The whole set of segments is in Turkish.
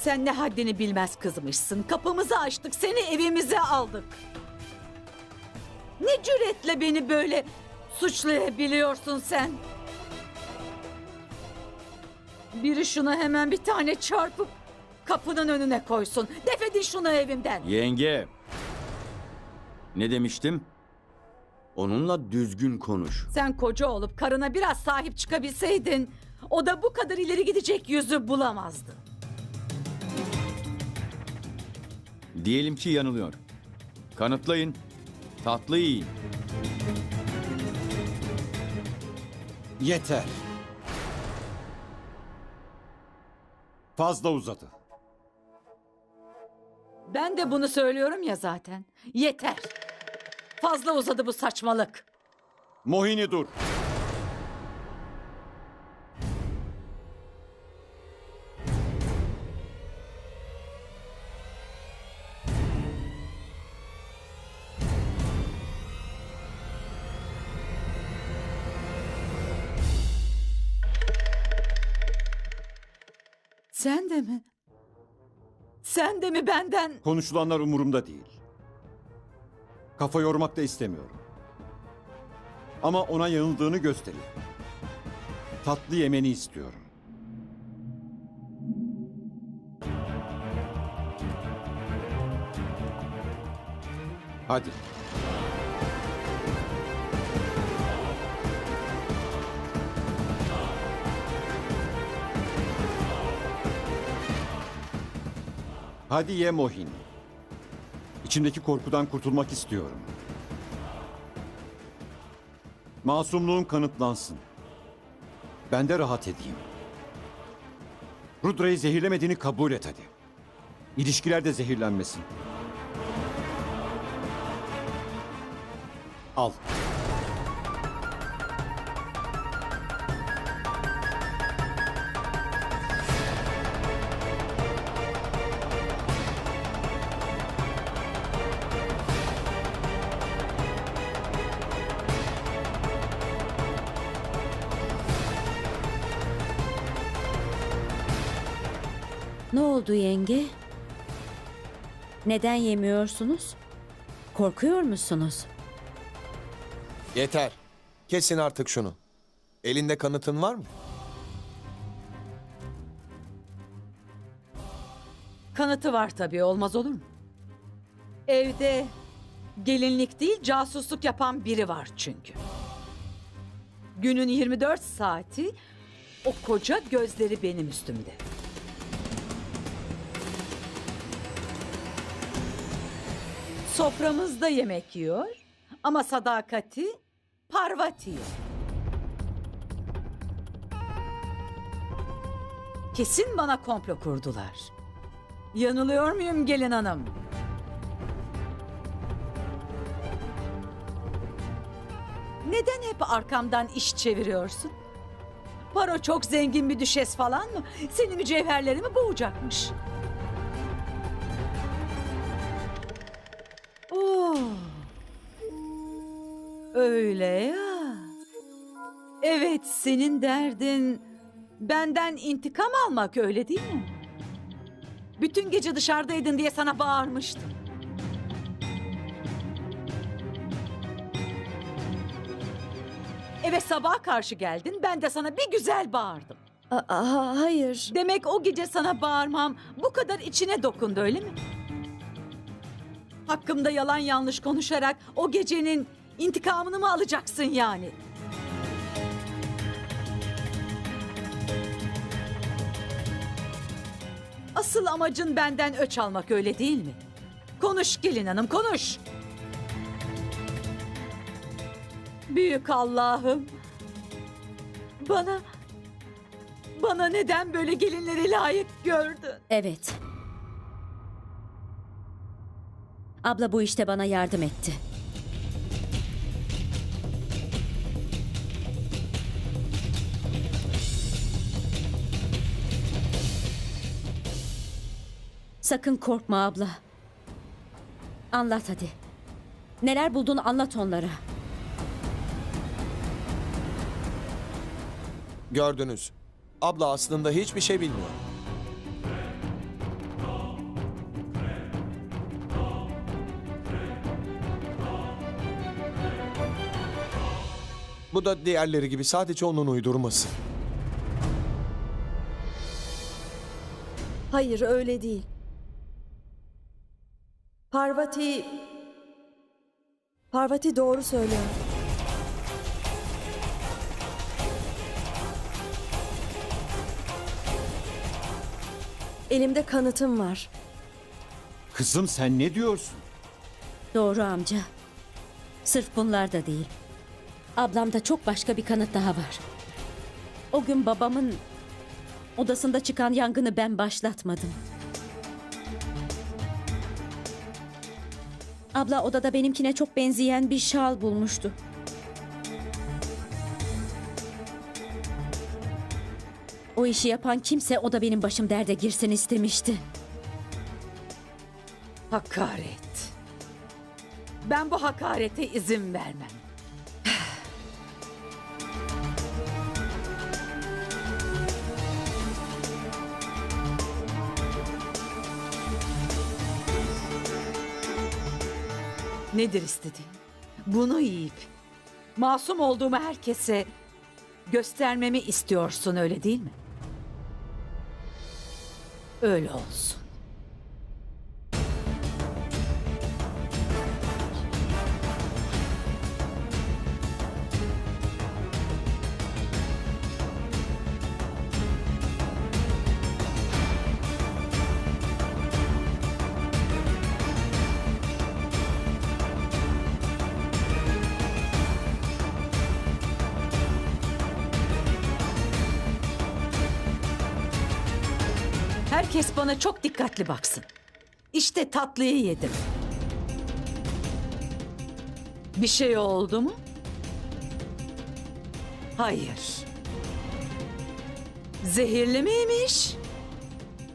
Sen ne haddini bilmez kızmışsın. Kapımızı açtık, seni evimize aldık. Ne cüretle beni böyle suçlayabiliyorsun sen? Biri şuna hemen bir tane çarpıp kapının önüne koysun. Defedin şunu evimden. Yenge. Ne demiştim? Onunla düzgün konuş. Sen koca olup karına biraz sahip çıkabilseydin o da bu kadar ileri gidecek yüzü bulamazdı. Diyelim ki yanılıyor. Kanıtlayın. Tatlı yiyin. Yeter. Fazla uzadı. Ben de bunu söylüyorum ya zaten. Yeter. Fazla uzadı bu saçmalık. Mohini dur. Sen de mi? Sen de mi benden? Konuşulanlar umurumda değil. Kafa yormak da istemiyorum. Ama ona yanıldığını gösterin. Tatlı yemeni istiyorum. Hadi. Hadi ye Mohin. İçimdeki korkudan kurtulmak istiyorum. Masumluğun kanıtlansın. Ben de rahat edeyim. Rudra'yı zehirlemediğini kabul et hadi. İlişkiler de zehirlenmesin. Al. Ne oldu yenge? Neden yemiyorsunuz? Korkuyor musunuz? Yeter. Kesin artık şunu. Elinde kanıtın var mı? Kanıtı var tabii olmaz olur mu? Evde gelinlik değil casusluk yapan biri var çünkü. Günün 24 saati o koca gözleri benim üstümde. Soframızda yemek yiyor ama sadakati Parvati. Kesin bana komplo kurdular. Yanılıyor muyum gelin hanım? Neden hep arkamdan iş çeviriyorsun? Paro çok zengin bir düşes falan mı? Seni mücevherlerimi boğacakmış. Öyle ya. Evet senin derdin benden intikam almak öyle değil mi? Bütün gece dışarıdaydın diye sana bağırmıştım. Eve sabaha karşı geldin, ben de sana bir güzel bağırdım. Aa, hayır. Demek o gece sana bağırmam bu kadar içine dokundu öyle mi? Hakkımda yalan yanlış konuşarak o gecenin intikamını mı alacaksın yani? Asıl amacın benden öç almak öyle değil mi? Konuş gelin hanım konuş. Büyük Allah'ım. Bana bana neden böyle gelinleri layık gördün? Evet. Abla bu işte bana yardım etti. Sakın korkma abla. Anlat hadi. Neler buldun anlat onlara. Gördünüz. Abla aslında hiçbir şey bilmiyor. Bu da diğerleri gibi sadece onun uydurması. Hayır öyle değil. Parvati... Parvati doğru söylüyor. Elimde kanıtım var. Kızım sen ne diyorsun? Doğru amca. Sırf bunlar da değil. Ablamda çok başka bir kanıt daha var. O gün babamın odasında çıkan yangını ben başlatmadım. Abla odada benimkine çok benzeyen bir şal bulmuştu. O işi yapan kimse o da benim başım derde girsin istemişti. Hakaret. Ben bu hakarete izin vermem. Nedir istediğin? Bunu yiyip masum olduğumu herkese göstermemi istiyorsun öyle değil mi? Öyle olsun. Herkes bana çok dikkatli baksın. İşte tatlıyı yedim. Bir şey oldu mu? Hayır. Zehirli miymiş?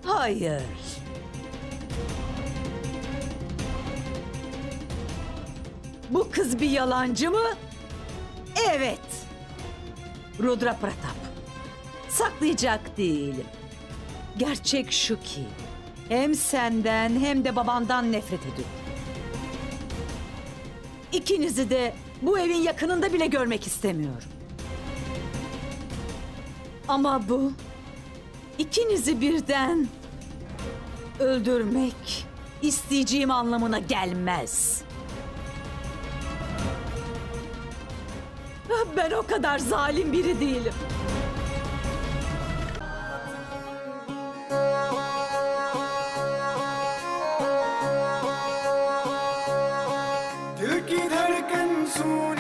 Hayır. Bu kız bir yalancı mı? Evet. Rudra Pratap. Saklayacak değilim. Gerçek şu ki hem senden hem de babandan nefret ediyorum. İkinizi de bu evin yakınında bile görmek istemiyorum. Ama bu ikinizi birden öldürmek isteyeceğim anlamına gelmez. Ben o kadar zalim biri değilim. soon.